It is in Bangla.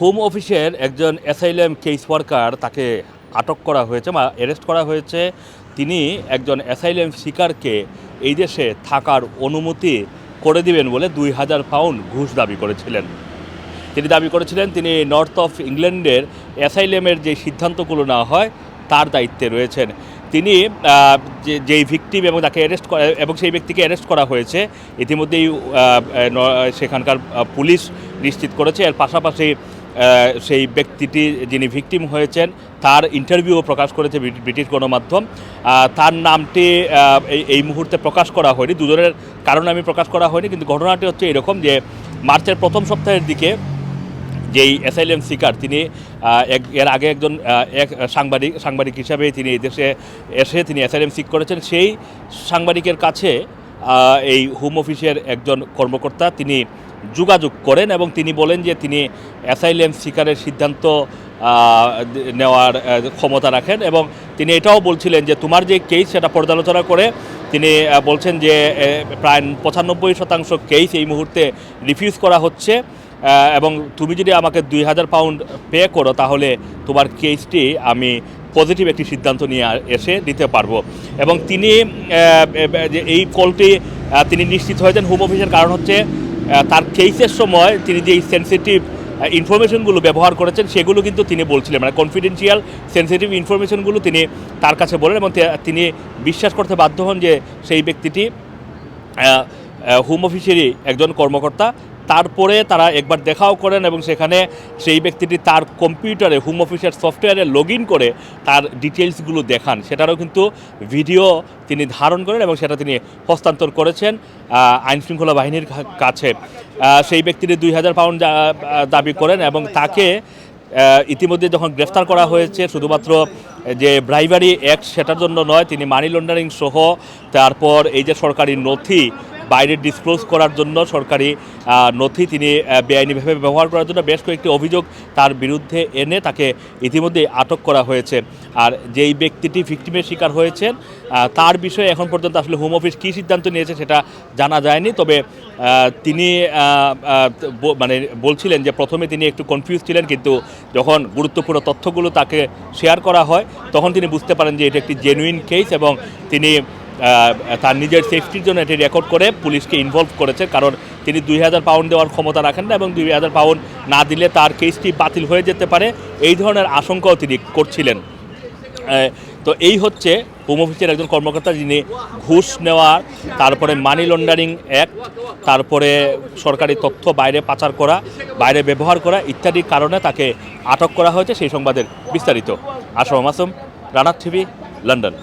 হোম অফিসের একজন অ্যাসাইলাম কেস ওয়ার্কার তাকে আটক করা হয়েছে বা অ্যারেস্ট করা হয়েছে। তিনি একজন অ্যাসাইলাম শিকারকে এই দেশে থাকার অনুমতি করে দিবেন বলে দুই হাজার পাউন্ড ঘুষ দাবি করেছিলেন। তিনি দাবি করেছিলেন, তিনি নর্থ অফ ইংল্যান্ডের অ্যাসাইলেমের যে সিদ্ধান্তগুলো নেওয়া হয় তার দায়িত্বে রয়েছেন। তিনি যে, যেই ভিকটিম এবং তাকে অ্যারেস্ট করা এবং সেই ব্যক্তিকে অ্যারেস্ট করা হয়েছে, ইতিমধ্যেই সেখানকার পুলিশ নিশ্চিত করেছে। এর পাশাপাশি সেই ব্যক্তিটি যিনি ভিকটিম হয়েছেন, তার ইন্টারভিউও প্রকাশ করেছে ব্রিটিশ গণমাধ্যম। তার নামটি এই- মুহূর্তে প্রকাশ করা হয়নি। দুজনের কারণে আমি প্রকাশ করা হয়নি, কিন্তু ঘটনাটি হচ্ছে এরকম যে মার্চের প্রথম সপ্তাহের দিকে যেই অ্যাসাইলেম সিকার তিনি এক- এর আগে একজন এক সাংবাদিক সাংবাদিক হিসাবে তিনি দেশে এসে তিনি অ্যাসাইলেম সিক করেছেন। সেই সাংবাদিকের কাছে এই হোম অফিসের একজন কর্মকর্তা, তিনি যোগাযোগ করেন এবং তিনি বলেন যে তিনি অ্যাসাইলেম সিকারের সিদ্ধান্ত নেওয়ার ক্ষমতা রাখেন এবং তিনি এটাও বলছিলেন যে তোমার যে কেস সেটা পর্যালোচনা করে তিনি বলছেন যে প্রায় পঁচানব্বই শতাংশ কেস এই মুহূর্তে রিফিউজ করা হচ্ছে এবং তুমি যদি আমাকে দুই হাজার পাউন্ড পে করো তাহলে তোমার কেসটি আমি পজিটিভ একটি সিদ্ধান্ত নিয়ে এসে দিতে পারব। এবং তিনি এই কলটি তিনি নিশ্চিত হয়েছেন হোম অফিসের কারণ হচ্ছে তার কেসের সময় তিনি যে সেন্সিটিভ ইনফরমেশনগুলো ব্যবহার করেছেন, সেগুলো কিন্তু তিনি বলছিলেন। মানে কনফিডেন্সিয়াল সেন্সিটিভ ইনফরমেশনগুলো তিনি তার কাছে বলেন এবং তিনি বিশ্বাস করতে বাধ্য হন যে সেই ব্যক্তিটি হোম অফিসেরই একজন কর্মকর্তা। তারপরে তারা একবার দেখাও করেন এবং সেখানে সেই ব্যক্তিটি তার কম্পিউটারে হোম অফিসের সফটওয়্যারে লগ করে তার ডিটেলসগুলো দেখান। সেটারও কিন্তু ভিডিও তিনি ধারণ করেন এবং সেটা তিনি হস্তান্তর করেছেন আইনশৃঙ্খলা বাহিনীর কাছে। সেই ব্যক্তিটি দুই হাজার পাউন্ড দাবি করেন এবং তাকে ইতিমধ্যে যখন গ্রেফতার করা হয়েছে, শুধুমাত্র যে ব্রাইবারি অ্যাক্ট সেটার জন্য নয়, তিনি মানি লন্ডারিং সহ তারপর এই যে সরকারি নথি বাইরে ডিসক্লোজ করার জন্য সরকারি নথি তিনি বেআইনিভাবে ব্যবহার করার জন্য বেশ কয়েকটি অভিযোগ তার বিরুদ্ধে এনে তাকে ইতিমধ্যে আটক করা হয়েছে। আর যেই ব্যক্তিটি ভিক্টিমের শিকার হয়েছেন তার বিষয়ে এখন পর্যন্ত আসলে হোম অফিস কী সিদ্ধান্ত নিয়েছে সেটা জানা যায়নি। তবে তিনি মানে বলছিলেন যে প্রথমে তিনি একটু কনফিউজ ছিলেন, কিন্তু যখন গুরুত্বপূর্ণ তথ্যগুলো তাকে শেয়ার করা হয়, তখন তিনি বুঝতে পারেন যে এটা একটি জেনুইন কেস এবং তিনি তার নিজের সেফটির জন্য এটি রেকর্ড করে পুলিশকে ইনভলভ করেছে, কারণ তিনি দুই হাজার পাউন্ড দেওয়ার ক্ষমতা রাখেন না এবং দুই হাজার পাউন্ড না দিলে তার কেসটি বাতিল হয়ে যেতে পারে। এই ধরনের আশঙ্কাও তিনি করছিলেন। তো এই হচ্ছে হোম অফিসের একজন কর্মকর্তা যিনি ঘুষ নেওয়া, তারপরে মানি লন্ডারিং অ্যাক্ট তারপরে সরকারি তথ্য বাইরে পাচার করা, বাইরে ব্যবহার করা ইত্যাদি কারণে তাকে আটক করা হয়েছে। সেই সংবাদের বিস্তারিত। আসম মাসুম, রানার টিভি, লন্ডন।